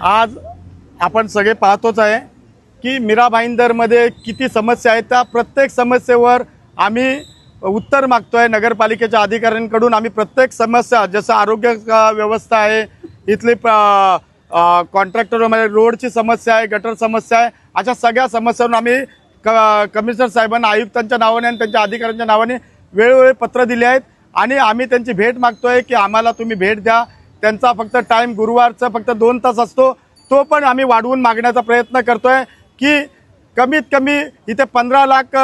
आज आपण सगळे पाहतोच आहे की मीरा भाईंदरमध्ये किती समस्या आहेत. त्या प्रत्येक समस्येवर आम्ही उत्तर मागतो आहे नगरपालिकेच्या अधिकाऱ्यांकडून आम्ही प्रत्येक समस्या जसं आरोग्य व्यवस्था आहे इथली कॉन्ट्रॅक्टरमध्ये रोडची समस्या आहे गटर समस्या आहे अशा सगळ्या समस्यांवर आम्ही क कमिशनर साहेबांना आयुक्तांच्या नावाने आणि त्यांच्या अधिकाऱ्यांच्या नावाने वेळोवेळी पत्र दिले आहेत. आणि आम्ही त्यांची भेट मागतो आहे की आम्हाला तुम्ही भेट द्या. त्यांचा फक्त टाईम गुरुवारचा फक्त दोन तास असतो. तो पण आम्ही वाढवून मागण्याचा प्रयत्न करतोय की कमीत कमी इथे पंधरा लाख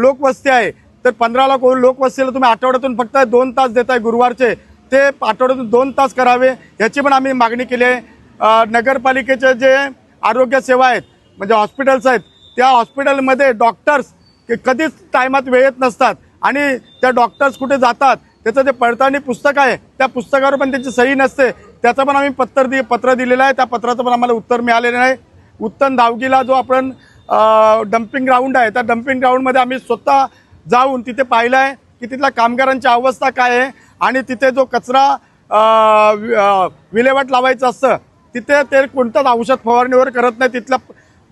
लोकवस्ती आहे. तर पंधरा लाख लोकवस्तीला तुम्ही आठवड्यातून फक्त दोन तास देताय गुरुवारचे. ते आठवड्यातून दोन तास करावे याची पण आम्ही मागणी केली आहे. नगरपालिकेचे जे आरोग्य सेवा आहेत म्हणजे हॉस्पिटल्स आहेत त्या हॉस्पिटलमध्ये डॉक्टर्स कधीच टायमात वेळेत नसतात. आणि त्या डॉक्टर्स कुठे जातात त्याचं ते पडताळणी पुस्तक आहे त्या पुस्तकावर पण त्याची सही नसते. त्याचं पण आम्ही पत्र दि पत्र दिलेलं आहे. त्या पत्राचं पण आम्हाला उत्तर मिळालेलं नाही. उत्तम धावगीला जो आपण डम्पिंग ग्राउंड आहे त्या डम्पिंग ग्राउंडमध्ये आम्ही स्वतः जाऊन तिथे पाहिलं आहे की तिथल्या कामगारांची अवस्था काय आहे आणि तिथे जो कचरा वि- विल्हेवाट लावायचं असतं तिथे ते कोणताच औषध फवारणीवर करत नाही. तिथल्या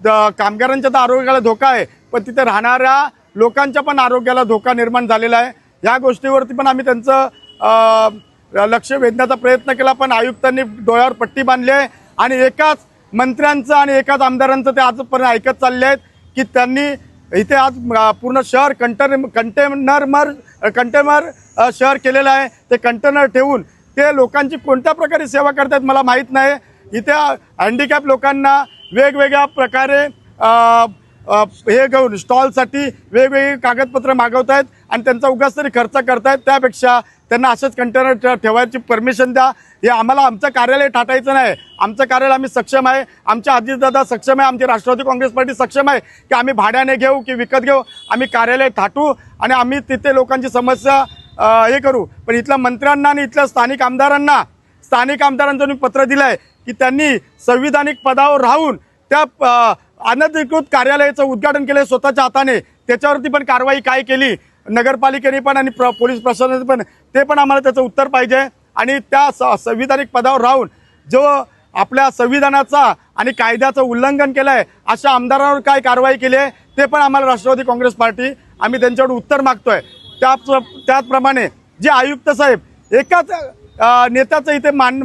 द- कामगारांच्या तर आरोग्याला धोका आहे पण तिथे राहणाऱ्या लोकांच्या पण आरोग्याला धोका निर्माण झालेला आहे. या गोष्टीवरती पण आम्ही त्यांचं लक्ष वेधण्याचा प्रयत्न केला पण आयुक्तांनी डोळ्यावर पट्टी बांधली आहे. आणि एकाच मंत्र्यांचं आणि एकाच आमदारांचं ते आजपर्यंत ऐकत चालले आहेत की त्यांनी इथे आज पूर्ण शहर कंटेन कंटेनरमर कंटेनर शहर केलेलं आहे. ते कंटेनर ठेवून ते लोकांची कोणत्या प्रकारे सेवा करतात मला माहीत नाही. इथे हँडिकॅप लोकांना वेगवेगळ्या प्रकारे हे घेऊन स्टॉलसाठी वेगवेगळी कागदपत्रं मागवत आहेत आणि त्यांचा उगाच तरी खर्च करतायत. त्यापेक्षा त्यांना असंच कंटेनर ठेवायची परमिशन द्या. हे आम्हाला आमचं कार्यालय टाटायचं नाही. आमचं कार्यालय आम्ही सक्षम आहे. आमच्या अजितदादा सक्षम आहे. आमची राष्ट्रवादी काँग्रेस पार्टी सक्षम आहे की आम्ही भाड्याने घेऊ की विकत घेऊ. आम्ही कार्यालय थाटू आणि आम्ही तिथे लोकांची समस्या हे करू. पण इथल्या मंत्र्यांना आणि इथल्या स्थानिक आमदारांना स्थानिक आमदारांचं मी पत्र दिलं आहे की त्यांनी संविधानिक पदावर राहून त्या अनधिकृत कार्यालयाचं उद्घाटन केलं स्वतःच्या हाताने. त्याच्यावरती पण कारवाई काय केली? नगरपालिकेने पण आणि प्र पोलीस प्रशासनाने पण ते पण आम्हाला त्याचं उत्तर पाहिजे. आणि त्या स संविधानिक पदावर राहून जो आपल्या संविधानाचा आणि कायद्याचं उल्लंघन केलं आहे अशा आमदारांवर काय कारवाई केली आहे ते पण आम्हाला राष्ट्रवादी काँग्रेस पार्टी आम्ही त्यांच्याकडे उत्तर मागतोय. त्याच त्याचप्रमाणे जे आयुक्त साहेब एकाच नेत्याचं इथे मान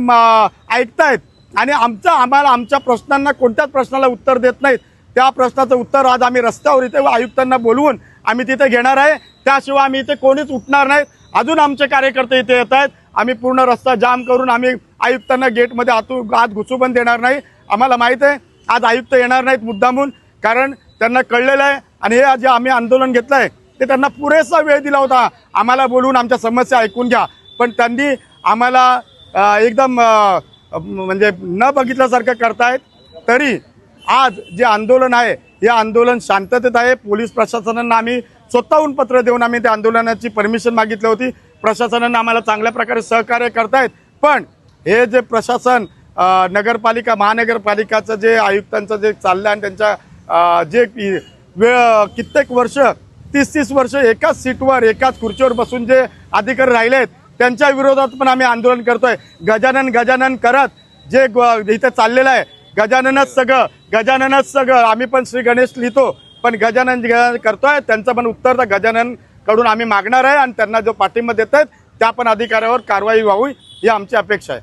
ऐकतायत आणि आमचं आम्हाला आमच्या प्रश्नांना कोणत्याच प्रश्नाला उत्तर देत नाहीत. त्या प्रश्नाचं उत्तर आज आम्ही रस्त्यावर इथे आयुक्तांना बोलवून आम्ही तिथे घेणार आहे. त्याशिवाय आम्ही इथे कोणीच उठणार नाहीत अजून आमचे कार्यकर्ते इथे येत आहेत. आम्ही पूर्ण रस्ता जाम करून आम्ही आयुक्तांना गेटमध्ये आतू आत घुसू पण देणार नाही. आम्हाला माहीत आहे आज आयुक्त येणार नाहीत मुद्दामून कारण त्यांना कळलेलं आहे. आणि हे जे आम्ही आंदोलन घेतलं आहे ते त्यांना पुरेसा वेळ दिला होता. आम्हाला बोलवून आमच्या समस्या ऐकून घ्या. पण त्यांनी आम्हाला एकदम म्हणजे न बघितल्यासारखं करतायत तरी आज जे आंदोलन आहे हे आंदोलन शांततेत आहे. पोलीस प्रशासनानं आम्ही स्वतःहून पत्र देऊन आम्ही त्या आंदोलनाची परमिशन मागितली होती. प्रशासनानं आम्हाला चांगल्या प्रकारे सहकार्य करतायत. पण हे जे प्रशासन नगरपालिका महानगरपालिकाचं जे आयुक्तांचं जे चाललं आणि त्यांच्या जे वेळ कित्येक वर्ष तीस तीस वर्ष एकाच सीटवर एकाच खुर्चीवर बसून जे अधिकारी राहिले आहेत त्यांच्या विरोधात पण आम्ही आंदोलन करतोय. गजानन गजानन करत जे ग- चाललेलं आहे. गजाननच सगळं गजाननच सगळं. आम्ही पण श्री गणेश लिहितो पण गजानन गजानन करतोय. त्यांचं पण उत्तर तर गजाननकडून आम्ही मागणार आहे आणि त्यांना जो पाठिंबा देत आहेत त्या पण अधिकाऱ्यावर कारवाई व्हावी ही आमची अपेक्षा आहे.